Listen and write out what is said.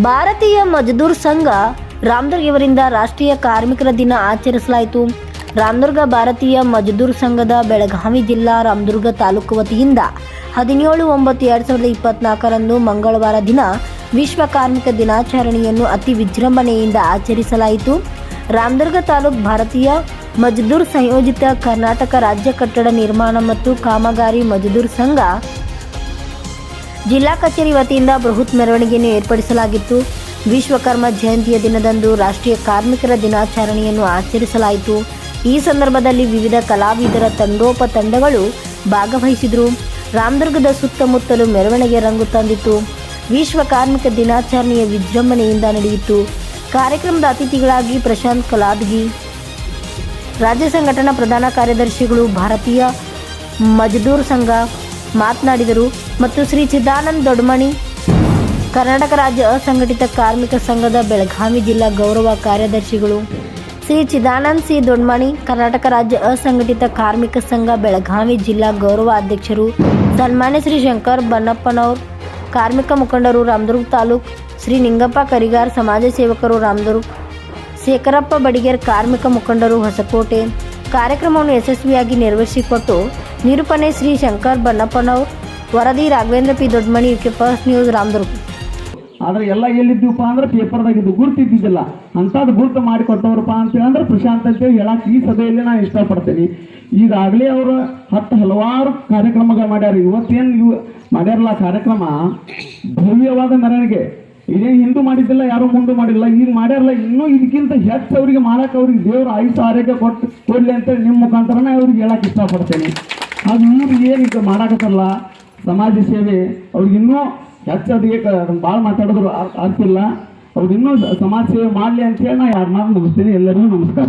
ಭಾರತೀಯ ಮಜದೂರ್ ಸಂಘ ರಾಮದುರ್ಗ್ ಇವರಿಂದ ರಾಷ್ಟ್ರೀಯ ಕಾರ್ಮಿಕರ ದಿನ ಆಚರಿಸಲಾಯಿತು. ರಾಮದುರ್ಗ ಭಾರತೀಯ ಮಜದೂರ್ ಸಂಘದ ಬೆಳಗಾವಿ ಜಿಲ್ಲಾ ರಾಮದುರ್ಗ ತಾಲೂಕು ವತಿಯಿಂದ ಹದಿನೇಳು ಒಂಬತ್ತು ಎರಡು ಸಾವಿರದ ಇಪ್ಪತ್ನಾಲ್ಕರಂದು ಮಂಗಳವಾರ ದಿನ ವಿಶ್ವ ಕಾರ್ಮಿಕ ದಿನಾಚರಣೆಯನ್ನು ಅತಿ ವಿಜೃಂಭಣೆಯಿಂದ ಆಚರಿಸಲಾಯಿತು. ರಾಮದುರ್ಗ ತಾಲೂಕು ಭಾರತೀಯ ಮಜದೂರ್ ಸಂಯೋಜಿತ ಕರ್ನಾಟಕ ರಾಜ್ಯ ಕಟ್ಟಡ ನಿರ್ಮಾಣ ಮತ್ತು ಕಾಮಗಾರಿ ಮಜದೂರ್ ಸಂಘ ಜಿಲ್ಲಾ ಕಚೇರಿ ವತಿಯಿಂದ ಬೃಹತ್ ಮೆರವಣಿಗೆಯನ್ನು ಏರ್ಪಡಿಸಲಾಗಿತ್ತು. ವಿಶ್ವಕರ್ಮ ಜಯಂತಿಯ ದಿನದಂದು ರಾಷ್ಟ್ರೀಯ ಕಾರ್ಮಿಕರ ದಿನಾಚರಣೆಯನ್ನು ಆಚರಿಸಲಾಯಿತು. ಈ ಸಂದರ್ಭದಲ್ಲಿ ವಿವಿಧ ಕಲಾವಿದರ ತಂಡೋಪ ತಂಡಗಳು ಭಾಗವಹಿಸಿದರು. ರಾಮದುರ್ಗದ ಸುತ್ತಮುತ್ತಲು ಮೆರವಣಿಗೆ ರಂಗು ತಂದಿತು ವಿಶ್ವ ಕಾರ್ಮಿಕ ದಿನಾಚರಣೆಯ ವಿಜೃಂಭಣೆಯಿಂದ ನಡೆಯಿತು. ಕಾರ್ಯಕ್ರಮದ ಅತಿಥಿಗಳಾಗಿ ಪ್ರಶಾಂತ್ ಕಲಾದ್ಗಿ, ರಾಜ್ಯ ಸಂಘಟನಾ ಪ್ರಧಾನ ಕಾರ್ಯದರ್ಶಿಗಳು ಭಾರತೀಯ ಮಜದೂರ್ ಸಂಘ ಮಾತನಾಡಿದರು. ಮತ್ತು ಶ್ರೀ ಚಿದಾನಂದ ದೊಡ್ಮಣಿ. ಕರ್ನಾಟಕ ರಾಜ್ಯ ಅಸಂಘಟಿತ ಕಾರ್ಮಿಕ ಸಂಘದ ಬೆಳಗಾವಿ ಜಿಲ್ಲಾ ಗೌರವ ಕಾರ್ಯದರ್ಶಿಗಳು. ಶ್ರೀ ಚಿದಾನಂದ ಸಿ ದೊಡ್ಮಣಿ, ಕರ್ನಾಟಕ ರಾಜ್ಯ ಅಸಂಘಟಿತ ಕಾರ್ಮಿಕ ಸಂಘ ಬೆಳಗಾವಿ ಜಿಲ್ಲಾ ಗೌರವ ಅಧ್ಯಕ್ಷರು ಸನ್ಮಾನ್ಯ ಶ್ರೀ ಶಂಕರ್ ಬನ್ನಪ್ಪನವರ್, ಕಾರ್ಮಿಕ ಮುಖಂಡರು ರಾಮದುರ್ಗ ತಾಲೂಕ್, ಶ್ರೀ ನಿಂಗಪ್ಪ ಕರಿಗಾರ್ ಸಮಾಜ ಸೇವಕರು ರಾಮದುರ್ಗ, ಶೇಖರಪ್ಪ ಬಡಿಗೇರ್ ಕಾರ್ಮಿಕ ಮುಖಂಡರು ಹೊಸಕೋಟೆ. ಕಾರ್ಯಕ್ರಮವನ್ನು ಯಶಸ್ವಿಯಾಗಿ ನಿರ್ವಹಿಸಿಕೊಟ್ಟು ನಿರೂಪಣೆ ಶ್ರೀ ಶಂಕರ್ ಬನ್ನಪ್ಪನವ್ರ ವರದಿ Raghavendra P Doddamani K first news, Ramdurg. ಆದ್ರೆ ಎಲ್ಲ ಎಲ್ಲಿದ್ದೀವಪ್ಪ ಅಂದ್ರೆ ಪೇಪರ್ದಾಗಿದ್ದು ಗುರುತಿದ್ದಿದ್ದಿಲ್ಲ. ಅಂಥದ್ದು ಗುರುತು ಮಾಡಿ ಕೊಟ್ಟವ್ರಪ್ಪ ಅಂತೇಳಂದ್ರೆ ಪ್ರಶಾಂತ್ ಅಂತೇಳಿ ಹೇಳಕ್ ಈ ಸಭೆಯಲ್ಲಿ ನಾನು ಇಷ್ಟಪಡ್ತೀನಿ. ಈಗಾಗಲೇ ಅವರು ಹತ್ತು ಹಲವಾರು ಕಾರ್ಯಕ್ರಮಗಳು ಮಾಡ್ಯಾರ. ಇವತ್ತೇನು ಇವು ಮಾಡ್ಯಾರಲ್ಲ ಕಾರ್ಯಕ್ರಮ? ಭವ್ಯವಾದ ಮೆರವಣಿಗೆ. ಇದೇನು ಹಿಂದೂ ಮಾಡಿದ್ದಿಲ್ಲ, ಯಾರು ಮುಂದೆ ಮಾಡಿಲ್ಲ, ಈಗ ಮಾಡ್ಯಾರಲ್ಲ, ಇನ್ನೂ ಇದಕ್ಕಿಂತ ಹೆಚ್ಚು ಅವರಿಗೆ ಮಾಡಕ್ಕೆ ಅವ್ರಿಗೆ ದೇವರ ಆಯುಷ ಆರೋಗ್ಯ ಕೊಟ್ಟು ಕೊಡ್ಲಿ ಅಂತೇಳಿ ನಿಮ್ಮ ಮುಖಾಂತರನೇ ಅವ್ರಿಗೆ ಹೇಳಕ್ಕೆ ಇಷ್ಟಪಡ್ತೇನೆ. ಅದು ಇವ್ರು ಏನು ಈಗ ಮಾಡಾಕತ್ತಲ್ಲ ಸಮಾಜ ಸೇವೆ ಅವ್ರಿಗಿನ್ನೂ ಇನ್ನೂ ಹೆಚ್ಚು ಅದಕ್ಕೆ ಭಾಳ ಮಾತಾಡಿದ್ರು ಆಗ್ತಿಲ್ಲ. ಅವ್ರಿಗಿನ್ನೂ ಸಮಾಜ ಸೇವೆ ಮಾಡಲಿ ಅಂತೇಳಿ ನಾ ಯಾರನ್ನಾರು ಮುಗಿಸ್ತೀನಿ. ಎಲ್ಲರಿಗೂ ನಮಸ್ಕಾರ.